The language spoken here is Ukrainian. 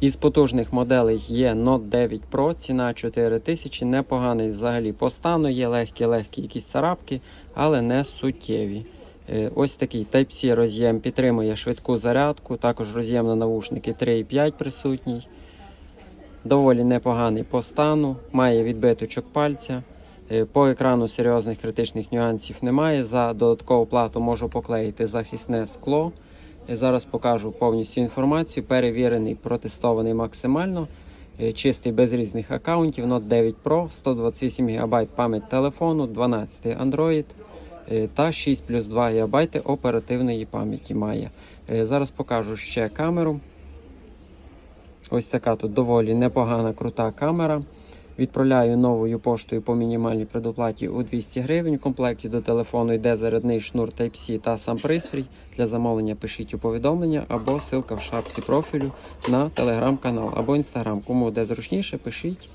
Із потужних моделей є Note 9 Pro, ціна 4000, непоганий взагалі по стану, є легкі-легкі якісь царапки, але не суттєві. Е, Ось такий Type-C роз'єм підтримує швидку зарядку, також роз'єм на навушники 3,5 присутній. Доволі непоганий по стану, має відбиточок пальця. Е, По екрану серйозних критичних нюансів немає. За додаткову плату можу поклеїти захисне скло. Е, Зараз покажу повністю інформацію. Перевірений, протестований максимально. Е, Чистий без різних аккаунтів. Note 9 Pro, 128 ГБ пам'ять телефону, 12 Android е, та 6 плюс 2 ГБ оперативної пам'яті має. Е, Зараз покажу ще камеру. Ось така тут доволі непогана, крута камера. Відправляю новою поштою по мінімальній предоплаті у 200 гривень. В комплекті до телефону йде зарядний шнур Type-C та сам пристрій. Для замовлення пишіть у повідомлення або ссылка в шапці профілю на телеграм-канал або інстаграм. Кому де зручніше, пишіть.